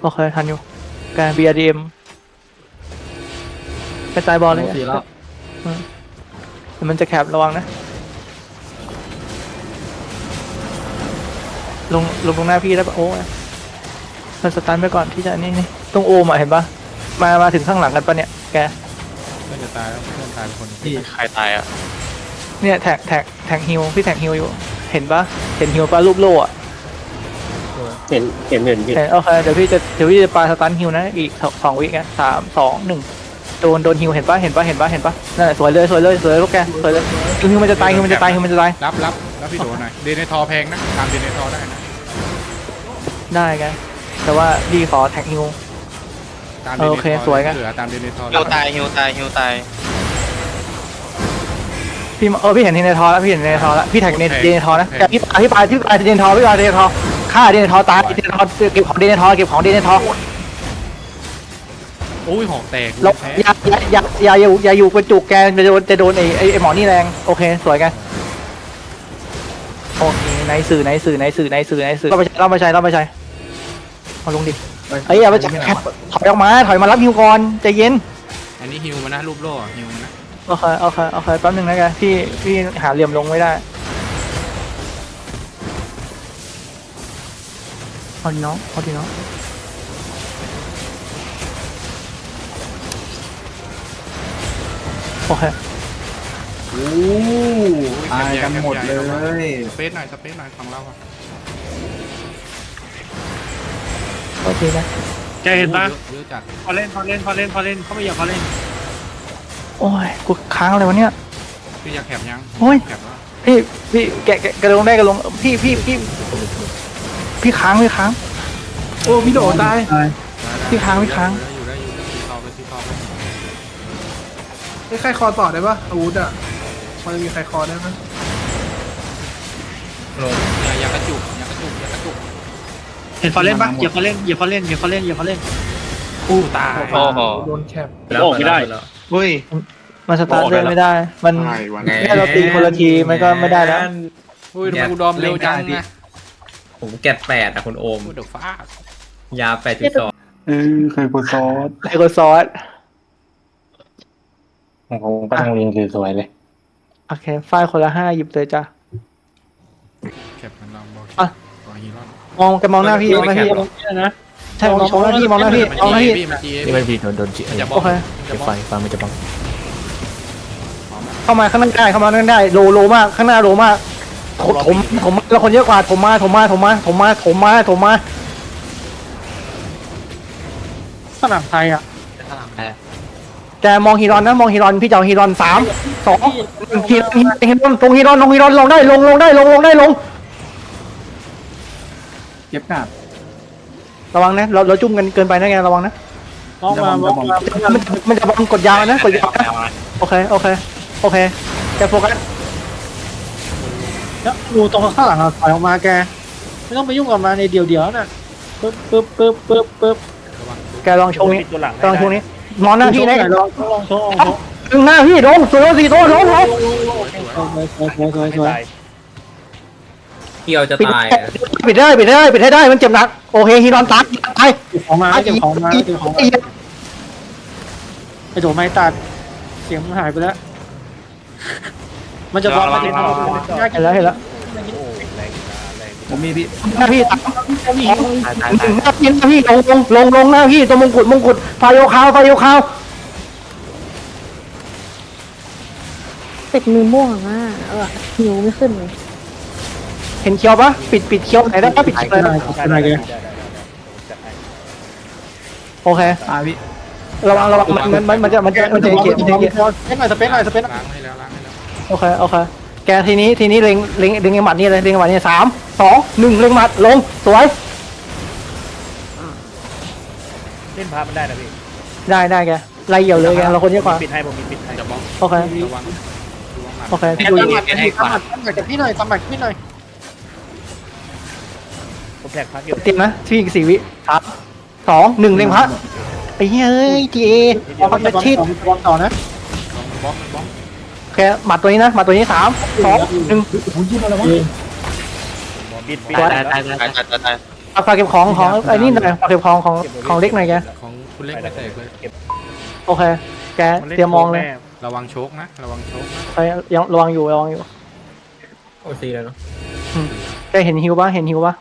โอเคทันอยู่การ BRDM กระจายบอลเลยสี่แล้วอืมเดี๋ยวมันจะแคบระวังนะ ลงลงตรงหน้าพี่ได้ปะโอ้ยมันสตาร์ทไปก่อนที่จะนี่นี่ตรงโอมอะเห็นปะมามาถึงข้างหลังกันปะเนี่ยแกเพื่อนจะตายแล้วเพื่อนตายเป็นคนหนึ่งพี่ใครตายอะเนี่ยแท็กแท็กแท็กฮิวพี่แท็กฮิวอยู่ เห็นปะเห็นฮิวปะรูปโล่อะ เห็นเห็นเห็นพี่เห็นโอเคเดี๋ยวพี่จะเดี๋ยวพี่จะปาสตันฮิวนะอีกสองสองวิไงสามสองหนึ่งโดนโดนฮิวเห็นปะเห็นปะเห็นปะเห็นปะนั่นแหละสวยเลยสวยเลยสวยเลยลูกแกสวยเลยฮิวมันจะตายฮิวมันจะตายฮิวมันจะตายรับรับรับพี่โดหน่อยเดนในทอแพงนะตามเดนในทอได้นะได้ไงแต่ว่าพี่ขอแท็กฮิว ตามเออโอเคสวยไงเหลือตามเดนในทอฮิวตายฮิวตายฮิวตาย พี่เออพี่เห็นเดนทอแล้วพี่เห็นเดนทอแล้วพี่แท็กเดนเดนทอนะแต่พี่ปาพี่ปาพี่ปาเดนทอพี่ปาเดนทอฆ่าเดนทอตายเดนทอเก็บของเดนทอเก็บของเดนทอโอ้ยหอกแตกแล้วแพ้อย่าอย่าอย่าอย่าอยู่อย่าอยู่กระจุกแกจะโดนจะโดนไอ้ไอ้ไอ้หมอนี่แรงโอเคสวยไงโอเคในสื่อในสื่อในสื่อในสื่อในสื่อเราไปใช้เราไปใช้เราไปใช้เอาลงดิเอ้ยอย่าไปจับแคปถอยออกมาถอยมารับฮิวก่อนใจเย็น อันนี้ฮิวมันนะรูปโล่ฮิวมันนะ โอเคโอเคโอเคแป๊บนึงนะแกพี่พี่หาเหลี่ยมลงไม่ได้เอาดิน้องเอาดิน้องโอเคโอ้ตายกันหมดเลยสเปซหน่อยสเปซหน่อยของเราอะโอเคนะแกเห็นปะเยอะจัดพอเล่นพอเล่นพอเล่นพอเล่นเขาไม่อยากพอเล่น โอ้ยกูค้างอะไรวะเนี่ย พี่อยากแคบยังโอ้ย แคบแล้วพี่พี่แกะแกะกระลงได้กระลงพี่พี่พี่พี่ค้างพี่ค้าง โอ้พี่โดตายพี่ค้างพี่ค้าง อยู่ได้อยู่ได้อยู่ที่ทอไปที่ทอไปไอ้ใครคอต่อได้ปะอาวุธอะพอจะมีใครคอได้ไหมอย่าอย่ากระจุกอย่ากระจุกอย่ากระจุกเห็นพอเล่นปะเหยียบพอเล่นเหยียบพอเล่นเหยียบพอเล่นเหยียบพอเล่น อู้ตายโอ้โห โดนแคปโอ้ไม่ได้ เฮ้ย มันสตาร์ทเลยไม่ได้ มันแค่เราตีคนละทีมันก็ไม่ได้แล้วอุ้ยทำไมกูดอมเร็วจังนะผมแกดแปดอะคุณโอมกูเดือดฟ้า ยาแปดจุดสองเออเคยกดซอสไอโคซอสของผมก็ต้องเรียนสวยๆเลย โอเคไฟล์คนละห้าหยิบเลยจ้ะ แคบมันลองบอกอะ บอกฮีโร่มองแกมองหน้าพี่มองหน้าพี่นะ ใช่มองมองหน้าพี่มองหน้าพี่มองหน้าพี่ มันจีเอนี่มันพีโดนโดนจิอย่าบอโอกเคอย่าบไฟอกไฟมันจะบังเข้ามาข้างหน้าได้เข้ามาข้างหน้าได้โลโลมากข้างหน้าโลมากถมถมถมแล้วคนเยอะกว่าถมมาถมมาถมมาถมมาถมมาถมมาสนามไทยอะแกมองฮีรอนนะมองฮีรอนพี่เจ้าฮีรอนสามสองฮีรอนฮีรอนตรงฮีรอนลงฮีรอนลงได้ลงลงได้ลงลงได้ลงเก็บกาด ระวังนะเราเราจุ่มกันเกินไปนะแกระวังนะมองมามองมามันมันจะบอมกดยาวนะกดยาวนะโอเคโอเคโอเคแกโฟกัสแล้วดูตรงข้างหลังอะถอยออกมาแก ไม่ต้องไปยุ่งกับมันในเดียวเดียวน่ะปึ๊บปึ๊บปึ๊บปึ๊บปึ๊บแกลองชงนี้ลองชงนี้นอนหน้าพี่นะลองลองโชว์ลองโชว์ดึงหน้าพี่ลงสวยสี่ตัวลงลงสวยสวยสวยสวยเกี่ยวจะปิดตายอะ ปิดได้ปิดได้ปิดให้ได้มันเจ็บหนักโอเคฮีรอนตัดไปเก็บของมาเก็บของมาเก็บของมาไอ้โถไม่ตัดเสียงมันหายไปแล้ว มันจะบอลมันจะบอลเห็นแล้วเห็นแล้วผมมีพี่หน้าพี่ตัดดึงหน้าพี่หน้าพี่ลงลงลงลงหน้าพี่ตัวมงกุฎมงกุฎไฟโยคาวไฟโยคาวติดมือม่วงอะเออหิวไม่ขึ้นเลยเห็นเคียวปะปิดปิดเคียวไหนได้ปะปิดเคียวไหนเป็นไรแกโอเคตายพี่ระวังระวังมันมันมันจะมันจะมันจะเกียร์มันจะเกียร์สเปนหน่อยสเปนหน่อยสเปนหน่อยล้างให้แล้วล้างให้แล้วโอเคโอเคแกทีนี้ทีนี้เล็งเล็งเล็งไอ้หมัดนี่เลยเล็งไอ้หมัดนี่สามสองหนึ่งเล็งหมัดลงสวยเล่นพามันได้นะพี่ได้ได้แกไล่เหี่ยวเลยแกเราคนเยอะกว่าปิดให้ผมมีปิดให้อย่าบอกโอเคระวังระวังหมัดโอเคพี่พี่ดูดูหมัดพี่หมัดหมัดกับพี่หน่อยทำหมัดพี่หน่อย ผมแท็กพักอยู่เตรียมนะที่อีกสี่วิสามสองหนึ่งเล็งพระไอ้เฮ้ยจีเอเอาไปชิดบอลต่อนะบล็อกบล็อกโอเคหมัดตัวนี้นะหมัดตัวนี้สามสองหนึ่งปิดปิดสวยตายตายตายตายไปฝากเก็บของของไอ้นี่หน่อยฝากเก็บของของของเล็กหน่อยแกของคุณเล็กไม่แตกเลยโอเคแกเตรียมมองเลยระวังโชกนะระวังโชกนะไปยังระวังอยู่ระวังอยู่โอซีแล้วเนาะแกเห็นฮิวปะเห็นฮิวปะ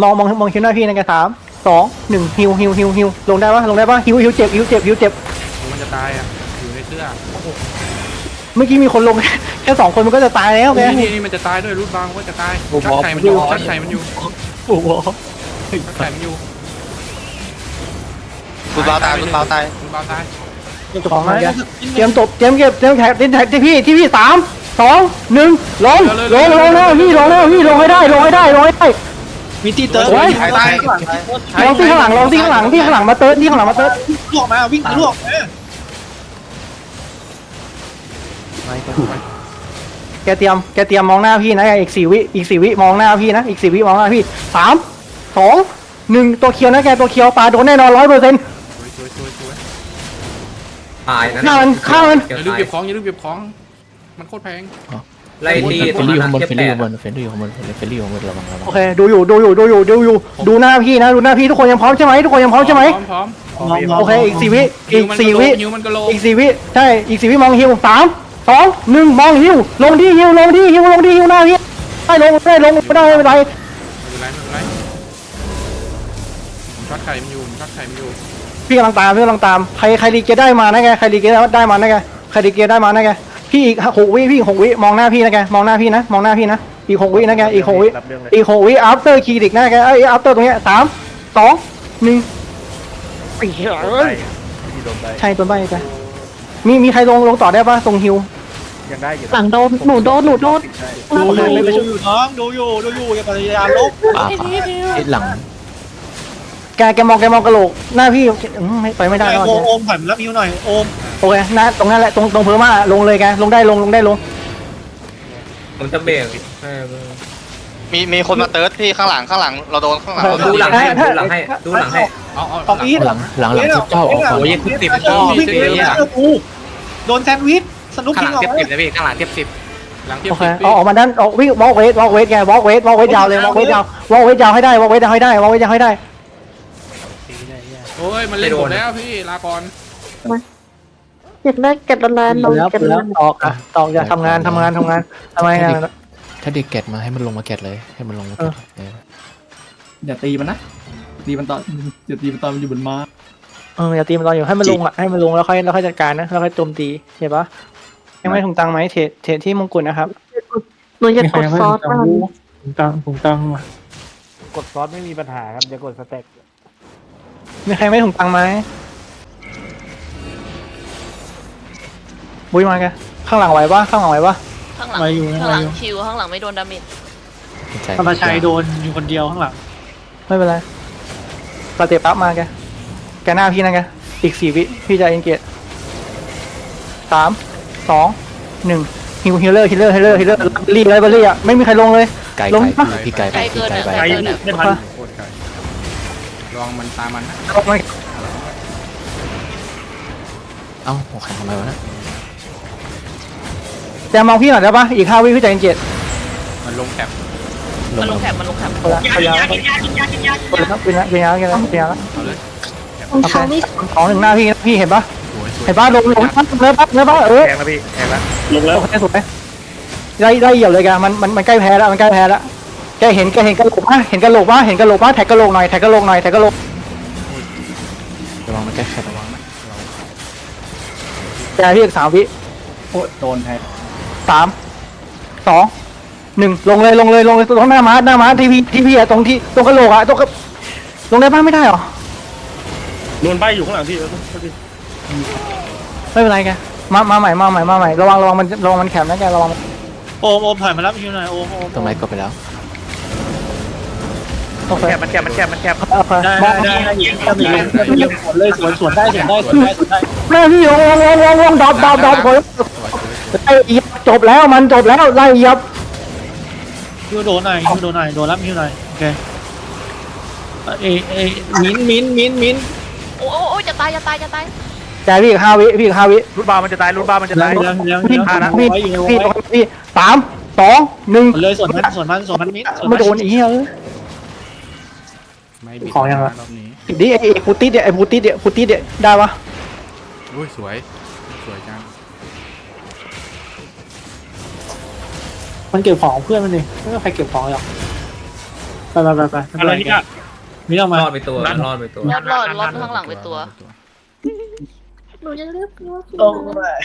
มองมองมองฮิวหน้าพี่นะแกสามสองหนึ่งฮิวฮิวฮิวฮิวลงได้ปะลงได้ปะฮิวฮิวเจ็บฮิวเจ็บฮิวเจ็บมันจะตายอะอยู่ในเสื้อเมื่อกี้มีคนลงแค่สองคนมันก็จะตายแล้วแกนี่นี่มันจะตายด้วยรูดบางก็จะตายชักไข่มันอยู่ชักไข่มันอยู่โอ้โหชักไข่มันอยู่คุณเบาตายคุณเบาตายคุณเบาตายของมาแกเตรียมตบเตรียมเก็บเตรียมแท็กเตรียมแท็กที่พี่ที่พี่สามสองหนึ่งลงลงลงแล้วพี่ลงแล้วพี่ลงให้ได้ลงให้ได้ลงให้ได้ มีตีเติร์โอ้ยตายตาย ลองที่ข้างหลังลองที่ข้างหลังที่ข้างหลังมาเติร์ดที่ข้างหลังมาเติร์ดลวกมาวิ่งลวกมาแกเตรียมแกเตรียมมองหน้าพี่นะอีกสี่วิอีกสี่วิมองหน้าพี่นะอีกสี่วิมองหน้าพี่สามสองหนึ่งตัวเคียวนะแกตัวเคียวปลาโดนแน่นอนร้อยเปอร์เซ็นต์สวยสวยสวยตายนะฆ่ามันฆ่ามัน อย่าลืมเก็บของอย่าลืมเก็บของ มันโคตรแพง ไล่ตีเฟลลี่ข้างบนเก็บเฟลแปลี่ดข้างบนเฟลลี่ข้างบนเฟลลี่ข้างบนระวังระวังโอเคดูอยู่ดูอยู่ดูอยู่ดูอยู่ดูหน้าพี่นะดูหน้าพี่ทุกคนยังพร้อมใช่ไหมทุกคนยังพร้อมใช่ไหมพร้อมโอเคอีกสี่วิฮิอีวกมันสี่กะโหลวิกฮิวมันกะโหลกอีกสี่วิใช่อีกสี่วิมองฮิวสามสองหนึ่งมองฮิวลงที่ฮิวลงที่ฮิวลงที่ฮิวหน้าพี่ได้ลงได้ลงไม่ได้ไม่เป็นไรไม่เป็นไรไม่เป็นไรผมชักไข่มันอยู่ผมชักไข่มันอยู่พี่กำลังตามพี่กำลังตามใครใครรีเกตได้มานะแกใครรีเกตได้มานะแกใครรีเกตได้มานะแก พี่อีกหกวิพี่อีกหกวิมองหน้าพี่นะแกมองหน้าพี่นะมองหน้าพี่นะอีกหกวินะแกอีกหกวิอีกหกวิ after คีดิกนะแกเอ้ย after ตรงเนี้ยสามสองหนึ่งไอ้เหี้ยเอ้ยใช่ตัวใบแกมีมีใครลงลงต่อได้ปะตรงฮิวหลังโดนหนูโดนหนูโดน ดูอยู่ไม่ไปช่วยอยู่น้องดูอยู่ดูอยู่อย่าพยายามลบป่าป่าไอ้หลัง แกแกมองแกมองกระโหลกหน้าพี่อืมไม่ไปไม่ได้แล้วโอแกมโอมผ่านรับมิวหน่อยโอมโอเคหน้าตรงนั้นแหละตรงตรงเพอร์มาลงเลยแกลงได้ลงลงได้ลงผมจะเบรกให้มีมีคนมาเติร์ดพี่ข้างหลังข้างหลังเราโดนข้างหลังเราโดดูนหลังให้ดูหลังให้ดูหลังให้ เอาเอาออกอีทหลังหลังหลังทิปเจ้าออกก่อนวิ่งติดกูโดนแซนด์วิชสนุกคิงออกหลังเทียบสิบโอเคพี่เอาออกมาด้านออกวิ่งวอล์กเวทวอล์กเวทแกวอล์กเวทวอล์กเวทยาวเลยวอล์กเวทยาววอล์กเวทยาวให้ได้วอล์กเวทยาวให้ได้วอล์กเวทยาวให้ได้ โอ้ยมันเล่นผมแล้วพี่ลาก่อนอยากได้เก็บละลานลงแล้วเก็บแล้ละวออกอะตอกอย่าทำงานทำงานทำงานทำไมงานถ้าเด็กแกะมาให้มันลงมาแกะเลยให้มันลงมาแกะเอออย่าตีมันนะตีมันตอนอย่าตีมันตอนมันอยู่บนม้าเอออย่าตีมันตอนอยู่ให้มันลงอะให้มันลงแล้วค่อยแล้วค่อยจัดการนะแล้วค่อยโจมตีเห็นปะยังไม่ถุงตังค์ไหมเทรดเทรดที่มงกุฎนะครับ หนูอยากกดซอสบ้างผมตังผมตังกดซอสไม่มีปัญหาครับจะกดสเต็ก มีใครไม่ถุงตังค์ไหมบุ้ยมาแกข้างหลังไหวปะข้างหลังไหวปะข้างหลัง มาอยู่ข้างมาหลังอยู่ชิว ข้างหลังไม่โดนดาเมจใจธรรมชัยโดนอยู่คนเดียวข้างหลังไม่เป็นไรสเตปอัพมาแกแกหน้าพี่นะแกอีกสี่วิพี่จะเอ็นเกตสามสองหนึ่งฮิวฮิลเลอร์ฮิลเลอร์ฮิลเลอร์ฮิลเลอร์รีเลยบอลลี่อะไม่มีใครลงเลย ไกลลงไกลปะพี่ไกลไปไกลพี่เกินไกลอะไปไกลเกินอะไม่ทันโคตรไกล ลองมันตามมันนะลงมาเอ้าโอเคทำไมวะนะแต่มองพี่หน่อยได้ปะอีกห้าวิพี่จะเอ็นเกตมันลงแถบมันลงแถบมันลงแถบเอาละพยายามเป็นแล้วเป็นแล้วเป็นแล้วเป็นแล้วเป็นแล้วเอาเลยรองเท้าไม่สองหนึ่งหน้าพี่พี่เห็นปะสวยสวยเห็นปะลงลงเนื้อปะเนื้อปะเออแทงแล้วพี่แทงแล้วลงแล้วโอเคสวยไล่ไล่เหยียบเลยแกมันมันมันใกล้แพ้แล้วมันใกล้แพ้แล้ว แกเห็นแกเห็นกระโหลกปะเห็นกระโหลกปะเห็นกระโหลกปะแท็กกระโหลกหน่อยแท็กกระโหลกหน่อยแท็กกระโหลกระวังมันแกะแคบระวังแกพี่อีกสามวิโอ้โดนแทงสามสองหนึ่งลงเลยลงเลยลงเลยตรงหน้าม้าหน้าม้าทีพีทีพีอะตรงที่ตรงกระโหลกอะตรงกระลงได้ปะไม่ได้หรอโดนใบอยู่ข้างหลังพี่ไม่เป็นไรแกมามาใหม่มาใหม่มาใหม่ระวังระวังมันระวังมันแข็งนะแกระวังโอมโอมผ่านมารับมิวหน่อยโอมโอมตรงไหนก็ไปแล้ว โอเคแคบมันแคบมันแคบมันแคบโอเคได้มได้องได้ยิงได้ยิงสวนเลยสวนสวนได้สวนได้สวนได้สวนได้แม่พี่วงวงวงวงดอบดอบดอบคนสวยสวยไล่เหยียบจบแล้วมันจบแล้วไล่เหยียบมิวโดนหน่อยมิวโดนหน่อยโดนรับมิวหน่อยโอเคเอเอมิ้นมิ้นมิ้นมิ้นโอ้โอ้โอ้จะตายจะตายจะตายแกพี่อีกห้าวิพี่อีกห้าวิรุ่นบามันจะตายรุ่นบามันจะเลี้ตายยงเลี้ยงเลี้ยงพี่เลี้ยงพี่ไว้อยู่พี่ไว้พี่สามสองหนึ่งเลยสวนมันสวนมันสวนมันมิ้นสวนไม่โดนอีกเฮ้ย ไม่บิดของยังไงนะรอบนี้ดิไอ้ไอ้พุตติเนี่ยไอ้พุตติเนี่ยพุตติเนี่ยได้ปะอุ้ยสวย สวยจังมันเก็บของเพื่อนมันดิไม่มีใครเก็บของหรอกไปไปไปไปอะไรนี่มีออกมารอดไปตัวรอดไปตัวรอดรอดรอดข้างหลังไปตัว หนูจะเลือกว่าพี่โอ้นะย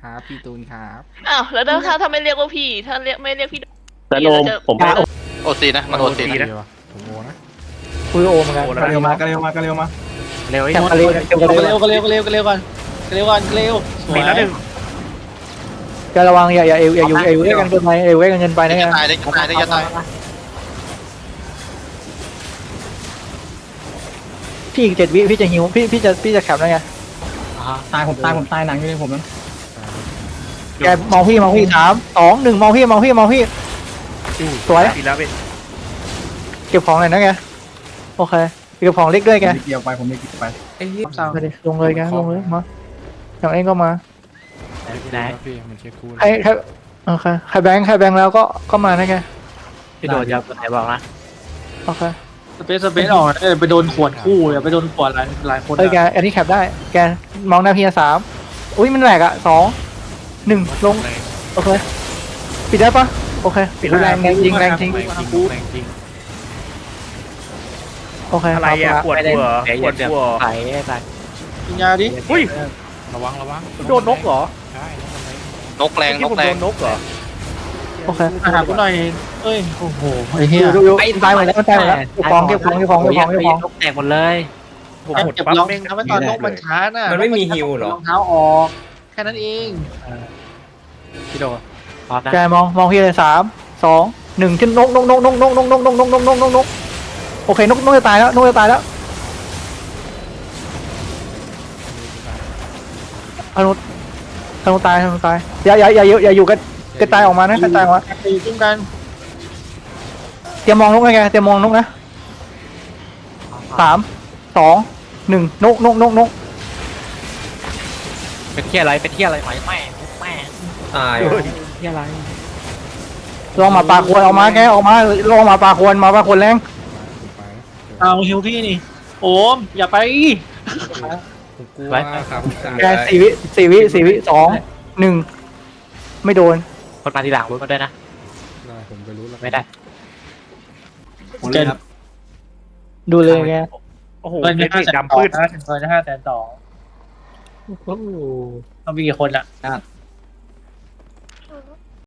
ครับพี่ตูนครับอ้าวแล้วถ้าถ้าไม่เรียกว่าพี่ ถ้าเรียกไม่เรียกพี่แต่โลมผม โอซีนะมันโอซีนะนะผมโอนะ คุยโอเหมือนกันกระเร็วมากระเร็วมากระเร็วมาเร็วไอ้แข่งหมดกันเร็วก็เร็วก็เร็วก็เร็วก็เร็วก่อนก็เร็วก่อนก็เร็วสวยจะระวังอย่าอย่าเอวอย่าอยู่เอวเล่นกันเกินไปเอวเล่นกันเกินไปนะจะแกตายได้จะตายได้จะตายพี่อีกเจ็ดวิพี่จะหิวพี่พี่จะพี่จะแคปนะไงตายผมตายผมตายหนังอยู่ในผมนั้นแกมองพี่มองพี่สามสองหนึ่งมองพี่มองพี่มองพี่ สวยปีแล้วพี่เก็บของหน่อยนะแก โอเคเก็บของเล็กด้วยแกเกี่ยวไปผมไม่เกี่ยวไปไอ้เหี้ย ไปดิลงเลยแกลงเลยมาอย่างเองก็มาไหน พี่มันเช็คคูณใครใครโอเคใครแบงค์ใครแบงค์แล้วก็ก็มานะแกพี่โดดจะไหนบอกนะโอเคสเปซสเปซออกเออไปโดนขวดคู่เลยไปโดนขวดหลายหลายคนเฮ้ยแกอันนี้แคปได้แกมองหน้าพี่สามอุ้ยมันแหลกอะสองหนึ่งลงโอเคปิดได้ปะโอเคปิดแรงแรงจริงแรงจริง แรงจริงแรงจริง โอเคอะไรอะปวดไม่ได้ปวดหัวไข่ไอ้สัสกินยาดิระวังระวังโดนนกเหรอใช่นกแรงนกแรงนกเหรอโอเคมาหากูหน่อยเอ้ยโอ้โหไอ้ดูเหี้ยดูดูตายหมดแล้วตายหมดแล้วเก็บของเก็บของเก็บของเก็บของเก็บของนกแตกหมดเลยผมเก็บรองเท้าไว้ตอนนกมันช้าน่ะมันไม่มีฮิวเหรอรองเท้าออกแค่นั้นเองพี่โดพร้อมนะแกมองมองพี่เลยสามสองหนึ่งขึ้นนกนกนกนกนกนกนกนกนกนกนกนกนก โอเคนกนกจะตายแล้วนกจะตายแล้วอนุธนูตายธนูตายอย่าอย่าอย่าอย่าอยู่กันกระจายออกมานะกระจายออกมาตีขึ้นกันเตรียมมองนกนะแกเตรียมมองนกนะสามสองหนึ่งนกนกนกนกเป็นเที่ยอะไรเป็นเที่ยอะไรไหมแม่แม่ตายเที่ยอะไรลองมาปลาควรออกมาแกออกมาลองมาปลาควรมาปลาควรแรงไปนะ เอาฮิวพี่นี่ โอม อย่าไป ผมกลัวครับแกสี่วิสี่วิสี่วิสองหนึ่งไม่โดน คนมาทีหลังรู้มาด้วยนะ ได้ผมไปรู้แล้วไม่ได้ผมเลยครับดูเลยแกโอ้โหเงินห้าแสนต่อนะเงินห้าแสนต่อต้องมีกี่คนอะอะ